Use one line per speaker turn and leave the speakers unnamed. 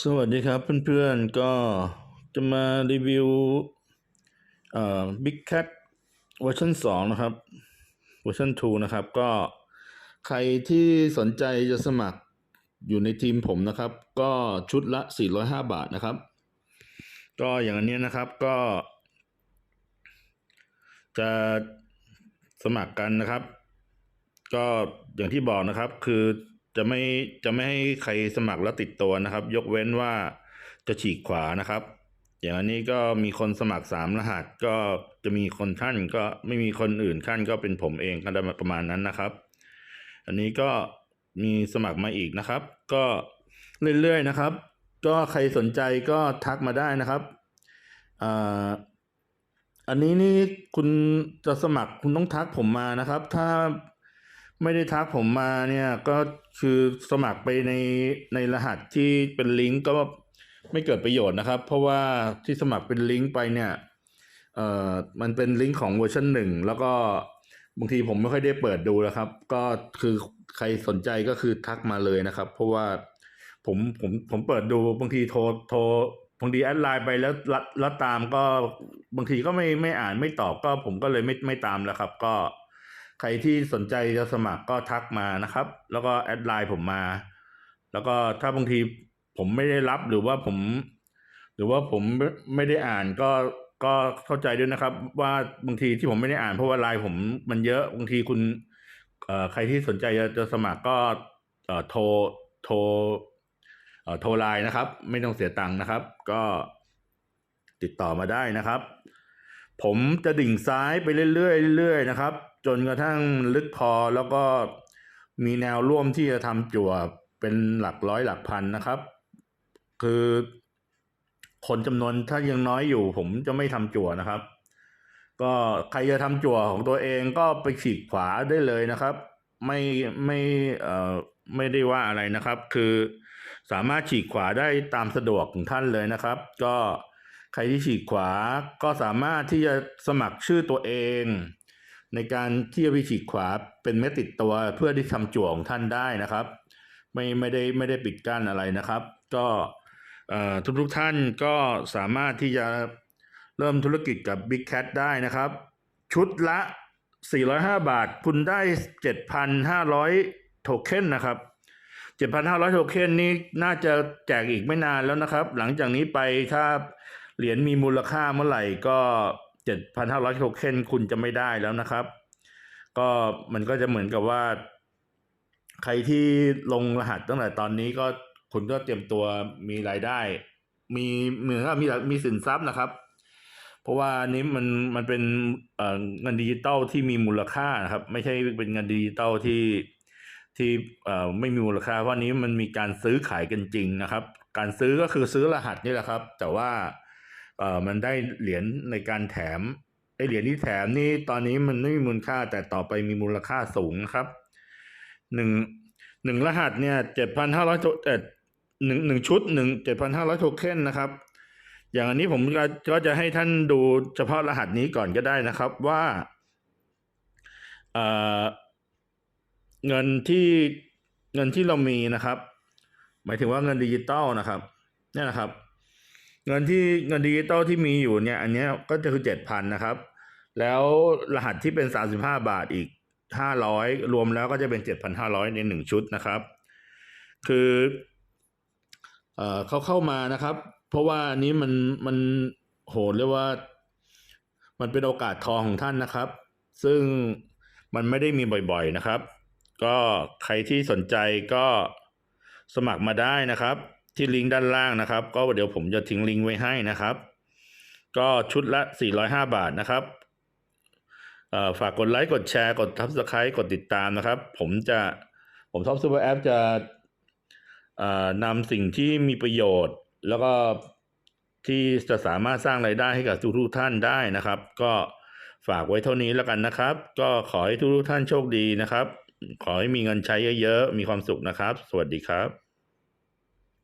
สวัสดีครับเพื่อนๆ ก็จะมารีวิวเอ่อ Big Cat เวอร์ชัน2นะครับเวอร์ชัน2นะครับ ก็ใครที่สนใจจะสมัครอยู่ในทีมผมนะครับ ก็ชุดละ 405 บาทนะครับ ก็อย่างนี้นะครับก็ จะสมัครกันนะครับ ก็อย่างที่บอกนะครับคือ จะไม่จะไม่ให้ใครสมัครแล้วติดตัวนะครับ ยกเว้นว่าจะฉีกขวานะครับ อย่างอันนี้ก็มีคนสมัครสามรหัสก็จะมีคนขั้นก็ไม่มีคนอื่นขั้นก็เป็นผมเองก็ได้ประมาณนั้นนะครับ อันนี้ก็มีสมัครมาอีกนะครับ ก็เรื่อยๆนะครับ ก็ใครสนใจก็ทักมาได้นะครับอ่าอันนี้นี่คุณจะสมัครคุณต้องทักผมมานะครับ ถ้า ไม่ได้ทักผมมาเนี่ยก็คือสมัครไปในในรหัสที่เป็นลิงก์ก็ไม่เกิดประโยชน์นะครับ เพราะว่าที่สมัครเป็นลิงก์ไปเนี่ยเอ่อมันเป็นลิงก์ของเวอร์ชันหนึ่งแล้วก็บางทีผมไม่ค่อยได้เปิดดูนะครับ ก็คือใครสนใจก็คือทักมาเลยนะครับ เพราะว่าผมผมผมเปิดดูบางทีโทรโทรบางทีแอดไลน์ไปแล้วแล้วแล้วตามก็บางทีก็ไม่ไม่อ่านไม่ตอบก็ผมก็เลยไม่ไม่ตามแล้วครับ ก็ ใครที่สนใจจะสมัครก็ทักมานะครับ แล้วก็แอดไลน์ผมมา แล้วก็ถ้าบางทีผมไม่ได้รับหรือว่าผม หรือว่าผมไม่ได้อ่านก็ก็เข้าใจด้วยนะครับ ว่าบางทีที่ผมไม่ได้อ่านเพราะว่าไลน์ผมมันเยอะบางทีคุณเอ่อใครที่สนใจจะจะสมัครก็เอ่อโทรโทรเอ่อโทรไลน์นะครับ ไม่ต้องเสียตังค์นะครับ ก็ติดต่อมาได้นะครับ ผมจะดิ่งซ้ายไปเรื่อยๆเรื่อยๆนะครับ จนกระทั่งลึกพอแล้วก็มีแนวร่วมที่จะทำจั่วเป็นหลักร้อยหลักพันนะครับ คือคนจำนวนถ้ายังน้อยอยู่ ผมจะไม่ทำจั่วนะครับ ก็ใครจะทำจั่วของตัวเองก็ไปฉีกขวาได้เลยนะครับ ไม่ไม่เอ่อไม่ได้ว่าอะไรนะครับ คือสามารถฉีกขวาได้ตามสะดวกของท่านเลยนะครับ ก็ใครที่ฉีกขวาก็สามารถที่จะสมัครชื่อตัวเอง ในการที่จะไปฉีกขวาเป็นเม็ดติดตัวเพื่อที่ทำจั่วของท่านได้นะครับ ไม่ไม่ได้ไม่ได้ปิดกั้นอะไรนะครับ ก็ทุกทุกท่านก็สามารถที่จะเริ่มธุรกิจกับ Big Cat ได้นะครับ ชุดละ 405 บาท คุณได้ 7,500 โทเค็นนะครับ 7,500 โทเค็นนี้น่าจะแจกอีกไม่นานแล้วนะครับ หลังจากนี้ไปถ้าเหรียญมีมูลค่าเมื่อไหร่ก็ 7,500โทเค็นคุณจะไม่ได้แล้วนะครับ ก็มันก็จะเหมือนกับว่า ใครที่ลงรหัสตั้งแต่ตอนนี้ก็คุณก็เตรียมตัวมีรายได้ มีเหมือนกับมีมีสินทรัพย์นะครับ เพราะว่านี้มันมันเป็นเงินดิจิตอลที่มีมูลค่านะครับ ไม่ใช่เป็นเงินดิจิตอลที่ที่ไม่มีมูลค่าเพราะนนี้มันมีการซื้อขายกันจริงนะครับ การซื้อก็คือซื้อรหัสนี่แหละครับ แต่ว่า เอ่อมันได้เหรียญในการแถมไอเหรียญที่แถมนี่ตอนนี้มันไม่มีมูลค่าแต่ต่อไปมีมูลค่าสูงครับหนึ่งหนึ่งรหัสเนี่ยเจ็ดพันห้าร้อยเอ่อหนึ่งหนึ่งชุดหนึ่งเจ็ดพันห้าร้อยโทเค็นนะครับ อย่างอันนี้ผมก็ก็จะให้ท่านดูเฉพาะรหัสนี้ก่อนก็ได้นะครับว่าเอ่อเงินที่เงินที่เรามีนะครับ หมายถึงว่าเงินดิจิตอลนะครับเนี่ยนะครับ เงินที่เงินดิจิตอลที่มีอยู่เนี่ย อันนี้ก็จะคือเจ็ดพันนะครับ แล้วรหัสที่เป็นสามสิบห้าบาทอีกห้าร้อยรวมแล้วก็จะเป็นเจ็ดพันห้าร้อยในหนึ่งชุดนะครับ คือเอ่อเขาเข้ามานะครับ เพราะว่าอันนี้มันมันโหเรียกว่า มันเป็นโอกาสทองของท่านนะครับ ซึ่งมันไม่ได้มีบ่อยๆนะครับ ก็ใครที่สนใจก็สมัครมาได้นะครับ ที่ลิงก์ด้านล่างนะครับ ก็เดี๋ยวผมจะทิ้งลิงก์ไว้ให้นะครับ ก็ชุดละ 405 บาทนะครับฝากกดไลค์กดแชร์กด Subscribe กดติดตามนะครับ ผมจะผมท็อปซูเปอร์แอปจะนำสิ่งที่มีประโยชน์ แล้วก็ที่จะสามารถสร้างไรายได้ให้กับทุกๆท่านได้นะครับ ก็ฝากไว้เท่านี้แล้วกันนะครับ ก็ขอให้ทุกๆท่านโชคดีนะครับ ขอให้มีเงินใช้เยอะๆ มีความสุขนะครับ สวัสดีครับ